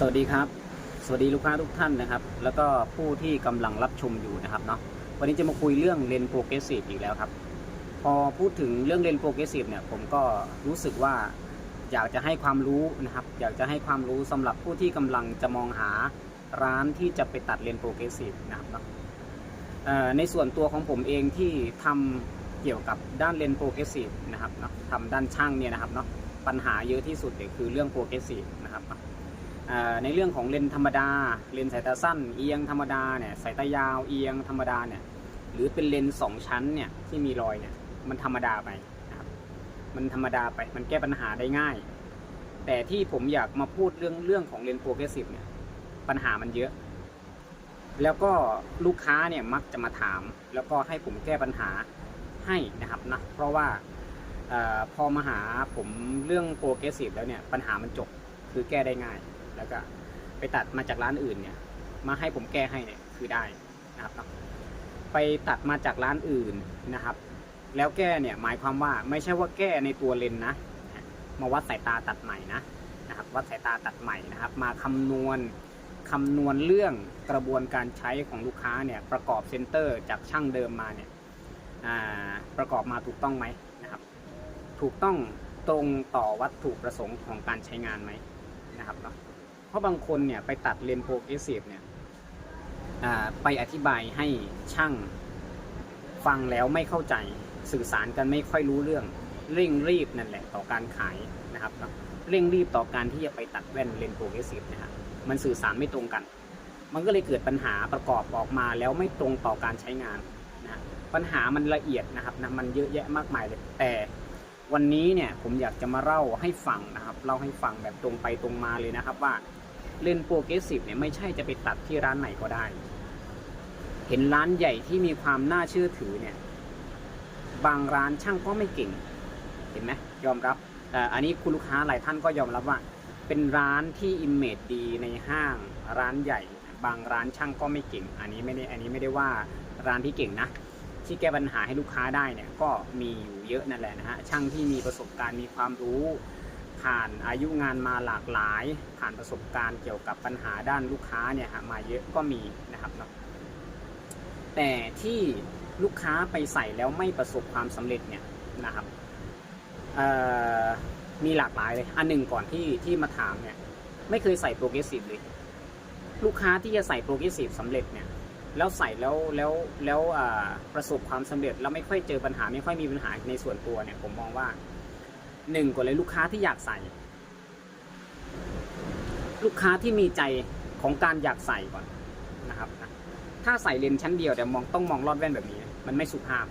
สวัสดีครับ สวัสดีลูกค้าทุกท่านนะครับ แล้วก็ผู้ที่กำลังรับชมอยู่นะครับเนาะวันนี้จะมาคุยเรื่องเลนโปรเกรสซีฟอีกแล้วครับ พอพูดถึงเรื่องเลนโปรเกรสซีฟเนี่ยผมก็รู้สึกว่าอยากจะให้ความรู้นะครับ อยากจะให้ความรู้สำหรับผู้ที่กำลังจะมองหาร้านที่จะไปตัดเลนโปรเกรสซีฟนะครับเนาะในส่วนตัวของผมเองที่ทำเกี่ยวกับด้านเลนโปรเกรสซีฟนะครับเนาะทำด้านช่างเนี่ยนะครับเนาะปัญหาเยอะที่สุดเนี่ยคือเรื่องโปรเกรสซีฟนะครับเนาะ ในเรื่องของเลนธรรมดา เลนสายตาสั้น เอียงธรรมดาเนี่ยสายตายาวเอียงธรรมดาเนี่ยหรือเป็นเลนสองชั้นเนี่ยที่มีรอยเนี่ยมันธรรมดาไปนะครับมันธรรมดาไปมันแก้ปัญหาได้ง่าย แต่ที่ผมอยากมาพูดเรื่องเรื่องของเลนโปรเกรสซีฟเนี่ยปัญหามันเยอะ แล้วก็ลูกค้าเนี่ยมักจะมาถาม แล้วก็ให้ผมแก้ปัญหาให้นะครับนะเพราะว่าอพอมาหาผมเรื่องโปรเกรสซีฟแล้วเนี่ยปัญหามันจบคือแก้ได้ง่าย แล้วก็ไปตัดมาจากร้านอื่นเนี่ย มาให้ผมแก้ให้เนี่ยคือได้นะครับไปตัดมาจากร้านอื่นนะครับ แล้วแก้เนี่ยหมายความว่าไม่ใช่ว่าแก้ในตัวเลนนะ มาวัดสายตาตัดใหม่นะนะครับ วัดสายตาตัดใหม่นะครับ มาคำนวณคำนวณเรื่องกระบวนการใช้ของลูกค้าเนี่ยประกอบเซนเตอร์จากช่างเดิมมาเนี่ยประกอบมาถูกต้องไหมนะครับ ถูกต้องตรงต่อวัตถุประสงค์ของการใช้งานไหมนะครับเนาะ เพราะบางคนเนี่ยไปตัดเลนโปรเกรสซีฟเนี่ยไปอธิบายให้ช่างฟังแล้วไม่เข้าใจสื่อสารกันไม่ค่อยรู้เรื่อง เร่งรีบนั่นแหละต่อการขายนะครับเนาะเร่งรีบต่อการที่จะไปตัดแว่นเลนโปรเกรสซีฟนะฮะมันสื่อสารไม่ตรงกัน มันก็เลยเกิดปัญหาประกอบออกมาแล้วไม่ตรงต่อการใช้งานนะปัญหามันละเอียดนะครับนะมันเยอะแยะมากมายเลยแต่ วันนี้เนี่ยผมอยากจะมาเล่าให้ฟังนะครับเล่าให้ฟังแบบตรงไปตรงมาเลยนะครับว่าเล่นโปรเกรสซีฟเนี่ยไม่ใช่จะไปตัดที่ร้านไหนก็ได้ เห็นร้านใหญ่ที่มีความน่าเชื่อถือเนี่ย บางร้านช่างก็ไม่เก่ง เห็นไหมยอมรับแต่อันนี้คุณลูกค้าหลายท่านก็ยอมรับว่า เป็นร้านที่อิมเมจดีในห้างร้านใหญ่ บางร้านช่างก็ไม่เก่ง อันนี้ไม่ได้อันนี้ไม่ได้ว่าร้านที่เก่งนะ ที่แก้ปัญหาให้ลูกค้าได้เนี่ยก็มีอยู่เยอะนั่นแหละนะฮะช่างที่มีประสบการณ์มีความรู้ ผ่านอายุงานมาหลากหลาย ผ่านประสบการณ์เกี่ยวกับปัญหาด้านลูกค้าเนี่ยฮะมาเยอะก็มีนะครับเนาะแต่ที่ลูกค้าไปใส่แล้วไม่ประสบความสำเร็จเนี่ยนะครับมีหลากหลายเลย อันหนึ่งก่อนที่ที่มาถามเนี่ยไม่เคยใส่โปรเกรสซีฟเลย ลูกค้าที่จะใส่โปรเกรสซีฟสำเร็จเนี่ย แล้วใส่แล้วแล้วแล้วประสบความสำเร็จแล้วไม่ค่อยเจอปัญหาไม่ค่อยมีปัญหาในส่วนตัวเนี่ย ผมมองว่าหนึ่งก่อนเลยลูกค้าที่อยากใส่ ลูกค้าที่มีใจของการอยากใส่ก่อนนะครับนะถ้าใส่เลนชั้นเดียวแต่มองต้องมองรอดแว่นแบบนี้ มันไม่สุภาพ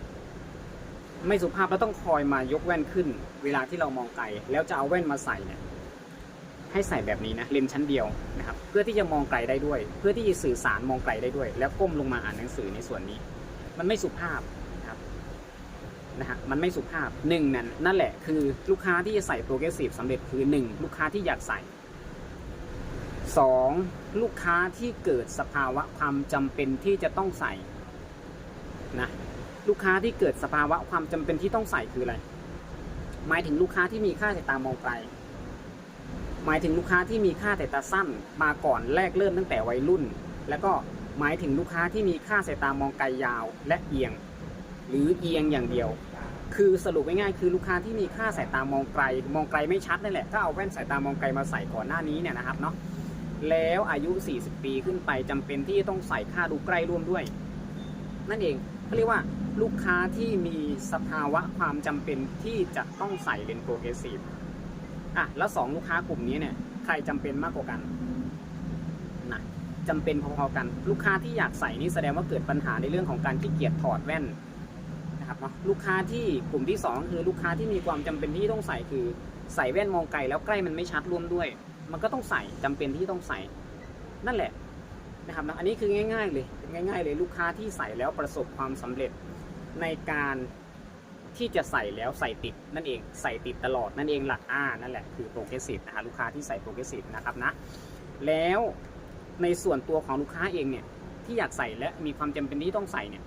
ไม่สุภาพแล้วต้องคอยมายกแว่นขึ้น เวลาที่เรามองไกลแล้วจะเอาแว่นมาใส่เนี่ย ให้ใส่แบบนี้นะเลนส์ชั้นเดียวนะครับเพื่อที่จะมองไกลได้ด้วย เพื่อที่จะสื่อสารมองไกลได้ด้วย แล้วก้มลงมาอ่านหนังสือในส่วนนี้ มันไม่สุภาพนะครับนะฮะมันไม่สุภาพหนึ่งนั่นนั่นแหละคือลูกค้าที่จะใส่โปรเกรสซีฟสำเร็จคือหนึ่งลูกค้าที่อยากใส่สองลูกค้าที่เกิดสภาวะความจำเป็นที่จะต้องใส่นะลูกค้าที่เกิดสภาวะความจำเป็นที่ต้องใส่คืออะไร หมายถึงลูกค้าที่มีค่าสายตามองไกล หมายถึงลูกค้าที่มีค่าสายตาสั้นมาก่อนแรกเริ่มตั้งแต่วัยรุ่น แล้วก็หมายถึงลูกค้าที่มีค่าสายตามองไกลยาวและเอียง หรือเอียงอย่างเดียว คือสรุปง่ายๆคือลูกค้าที่มีค่าสายตามองไกล มองไกลไม่ชัดนั่นแหละก็เอาแว่นสายตามองไกลมาใส่ก่อนหน้านี้เนี่ยนะครับเนาะแล้วอายุ 40 ปีขึ้นไปจำเป็นที่ต้องใส่ค่าดูใกล้ร่วมด้วย นั่นเองเขาเรียกว่าลูกค้าที่มีสภาวะความจำเป็นที่จะต้องใส่เลนส์โปรเกรสซีฟ อะแล้วสองลูกค้ากลุ่มนี้เนี่ยใครจำเป็นมากกว่ากันนะจำเป็นพอๆกัน ลูกค้าที่อยากใส่นี่แสดงว่าเกิดปัญหาในเรื่องของการขี้เกียจถอดแว่นนะครับเนาะลูกค้าที่กลุ่มที่สองคือลูกค้าที่มีความจำเป็นที่ต้องใส่คือใส่แว่นมองไกลแล้วใกล้มันไม่ชัดร่วมด้วย มันก็ต้องใส่จำเป็นที่ต้องใส่ นั่นแหละนะครับนะอันนี้คือง่าย ๆ เลยง่าย ๆ เลยลูกค้าที่ใส่แล้วประสบความสำเร็จในการ ที่จะใส่แล้วใส่ติดนั่นเองใส่ติดตลอดนั่นเองหลักอ่านั่นแหละคือโปรเกรสซีฟนะฮะลูกค้าที่ใส่โปรเกรสซีฟนะครับนะแล้วในส่วนตัวของลูกค้าเองเนี่ยที่อยากใส่และมีความจำเป็นที่ต้องใส่เนี่ย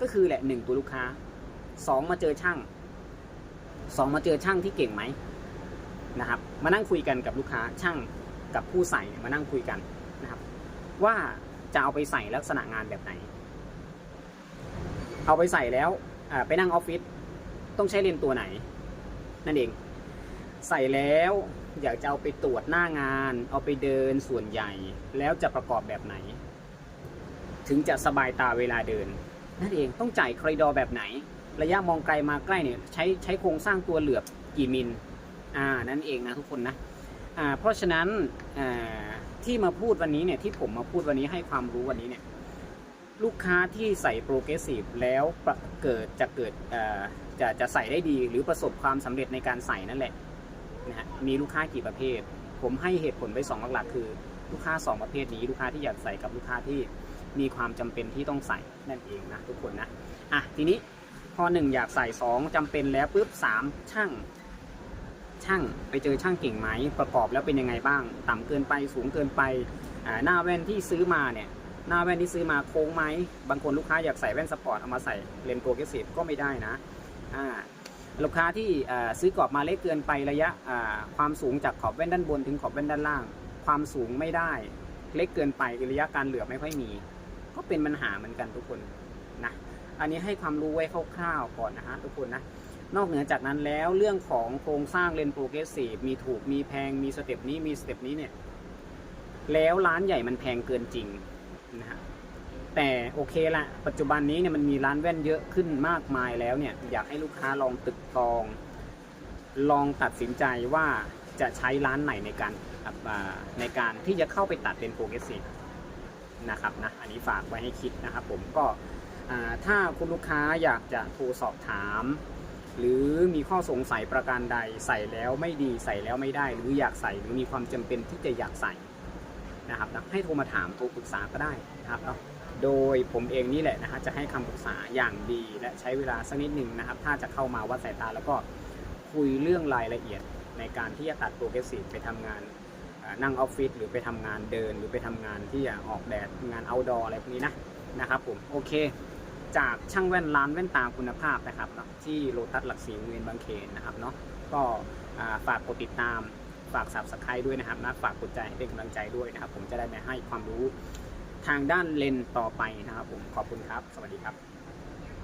ก็คือแหละหนึ่งตัวลูกค้าสองมาเจอช่างสองมาเจอช่างที่เก่งไหมนะครับ มานั่งคุยกันกับลูกค้าช่างกับผู้ใส่มานั่งคุยกันนะครับ ว่าจะเอาไปใส่ลักษณะงานแบบไหน เอาไปใส่แล้วไปนั่งออฟฟิศ ต้องใช้เลนส์ตัวไหน นั่นเอง ใส่แล้วอยากจะเอาไปตรวจหน้างาน เอาไปเดินส่วนใหญ่ แล้วจะประกอบแบบไหน ถึงจะสบายตาเวลาเดิน นั่นเองต้องจ่ายคอริดอร์แบบไหน ระยะมองไกลมาใกล้เนี่ยใช้ใช้โครงสร้างตัวเหลือบกี่มิลอ่านั่นเองนะทุกคนนะอ่าเพราะฉะนั้นอ่าที่มาพูดวันนี้เนี่ยที่ผมมาพูดวันนี้ให้ความรู้วันนี้เนี่ยลูกค้าที่ใส่โปรเกรสซีฟแล้วเกิดจะเกิดอ่อ จะจะใส่ได้ดีหรือประสบความสำเร็จในการใส่นั่นแหละนะฮะมีลูกค้ากี่ประเภท ผมให้เหตุผลไว้สองหลักๆคือลูกค้าสองประเภทนี้ ลูกค้าที่อยากใส่กับลูกค้าที่มีความจำเป็นที่ต้องใส่นั่นเองนะทุกคนนะอะทีนี้พอหนึ่งอยากใส่สองจำเป็นแล้วปุ๊บสามช่างช่างไปเจอช่างเก่งไหมประกอบแล้วเป็นยังไงบ้าง ต่ำเกินไปสูงเกินไปอ่าหน้าแว่นที่ซื้อมาเนี่ยหน้าแว่นที่ซื้อมาโค้งไหมบางคนลูกค้าอยากใส่แว่นสปอร์ตเอามาใส่เลนส์โปรเกรสซีฟก็ไม่ได้นะ ลูกค้าที่ซื้อกรอบมาเล็กเกินไประยะความสูงจากขอบแว่นด้านบนถึงขอบแว่นด้านล่าง ความสูงไม่ได้ เล็กเกินไประยะการเหลือบไม่ค่อยมี ก็เป็นปัญหาเหมือนกันทุกคนนะอันนี้ให้ความรู้ไว้คร่าวๆก่อนนะฮะทุกคนนะนอกเหนือจากนั้นแล้วเรื่องของโครงสร้างเลนโปรเกรสซีฟมีถูกมีแพงมีสเต็ปนี้มีสเต็ปนี้เนี่ยแล้วร้านใหญ่มันแพงเกินจริงนะฮะ แต่โอเคละปัจจุบันนี้เนี่ยมันมีร้านแว่นเยอะขึ้นมากมายแล้วเนี่ยอยากให้ลูกค้าลองตึกตอง ลองตัดสินใจว่าจะใช้ร้านไหนในการในการที่จะเข้าไปตัดเลนโปรเกรสซีฟนะครับนะอันนี้ฝากไว้ให้คิดนะครับผมก็ถ้าคุณลูกค้าอยากจะโทรสอบถาม หรือมีข้อสงสัยประการใดใส่แล้วไม่ดีใส่แล้วไม่ได้ หรืออยากใส่หรือมีความจำเป็นที่จะอยากใส่นะครับนะให้โทรมาถามโทรปรึกษาก็ได้นะครับเนาะ โดยผมเองนี่แหละนะฮะจะให้คำปรึกษาอย่างดีและใช้เวลาสักนิดหนึ่งนะครับ ถ้าจะเข้ามาวัดสายตาแล้วก็คุยเรื่องรายละเอียดในการที่จะตัดโปรเกรสซีฟไปทำงานนั่งออฟฟิศหรือไปทำงานเดิน หรือไปทำงานที่จะออกแดดงานเอาดอร์อะไรพวกนี้นะนะครับผมโอเค จากช่างแว่นร้านแว่นตาคุณภาพนะครับ ที่โลตัสหลักสีวงเวียนบางเขนนะครับเนาะก็ฝากกดติดตามฝาก subscribe ด้วยนะครับนะฝากกดใจให้เป็นกำลังใจด้วยนะครับ ผมจะได้มาให้ความรู้ ทางด้านเลนต่อไปนะครับผมขอบคุณครับ สวัสดีครับ